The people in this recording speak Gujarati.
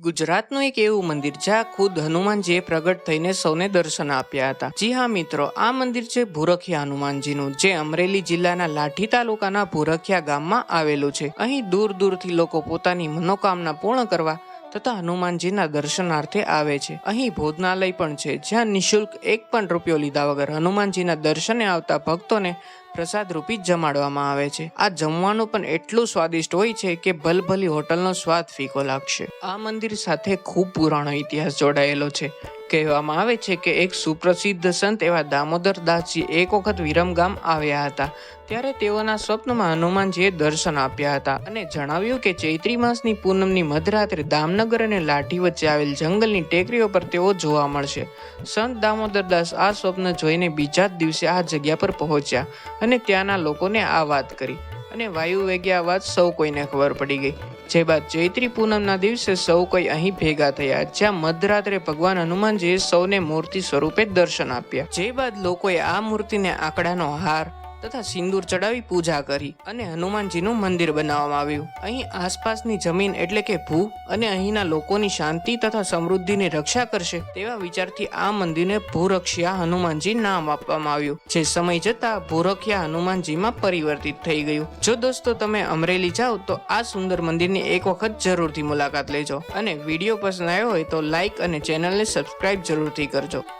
ગુજરાતનું એક એવું મંદિર જ્યાં ખુદ હનુમાનજીએ પ્રગટ થઈને સૌને દર્શન આપ્યા હતા. જી હા મિત્રો, આ મંદિર છે ભૂરખિયા હનુમાનજીનું, જે અમરેલી જિલ્લાના લાઠી તાલુકાના ભૂરખિયા ગામમાં આવેલું છે. અહીં દૂર દૂરથી લોકો પોતાની મનોકામના પૂર્ણ કરવા તથા હનુમાનજીના દર્શનાર્થે આવે છે. અહીં ભોજનાલય પણ છે, જ્યાં નિઃશુલ્ક એક પણ રૂપિયો લીધા વગર હનુમાનજીના દર્શને આવતા ભક્તોને પ્રસાદ રૂપી જમાડવામાં આવે છે. આ જમવાનું પણ એટલું સ્વાદિષ્ટ હોય છે કે ભલભલી હોટલનો સ્વાદ ફીકો લાગશે. આ મંદિર સાથે ખૂબ પુરાણો ઇતિહાસ જોડાયેલો છે. કહેવામાં આવે છે કે એક સુપ્રસિદ્ધ સંત એવા દામોદર દાસજી એક વખત વિરમગામ આવ્યા હતા. ત્યારે તેઓના સ્વપ્નમાં હનુમાનજીએ દર્શન આપ્યા હતા અને જણાવ્યું કે ચૈત્રી માસની પૂનમની મધરાત્રે દામનગર અને લાઠી વચ્ચે આવેલ જંગલની ટેકરીઓ પર તેઓ જોવા મળશે. સંત દામોદરદાસ આ સ્વપ્ન જોઈને બીજા જ દિવસે આ જગ્યા પર પહોંચ્યા. અને ત્યાંના લોકોને આ વાત કરી. અને વાયુ વેગે આ વાત સૌ કોઈને ખબર પડી ગઈ. જે બાદ ચૈત્રી પૂનમના દિવસે સૌ કોઈ અહીં ભેગા થયા, જ્યાં મધરાત્રે ભગવાન હનુમાનજીએ સૌને મૂર્તિ સ્વરૂપે દર્શન આપ્યા. જે બાદ લોકોએ આ મૂર્તિને આંકડાનો હાર તથા સિંદૂર ચડાવી પૂજા કરી અને હનુમાનજીનું મંદિર બનાવવામાં આવ્યું. અહીં આસપાસની જમીન એટલે કે ભૂ અને અહીંના લોકોની શાંતિ તથા સમૃદ્ધિની રક્ષા કરશે તેવા વિચારથી આ મંદિરને ભૂરક્ષિયા હનુમાનજી નામ આપવામાં આવ્યું, જે સમય જતા ભૂરખિયા હનુમાનજીમાં પરિવર્તિત થઈ ગયું. જો દોસ્તો તમે અમરેલી જાઓ તો આ સુંદર મંદિરની એક વખત જરૂરથી મુલાકાત લેજો અને વીડિયો પસંદ આવ્યો હોય તો લાઈક અને ચેનલને સબસ્ક્રાઇબ જરૂરથી કરજો.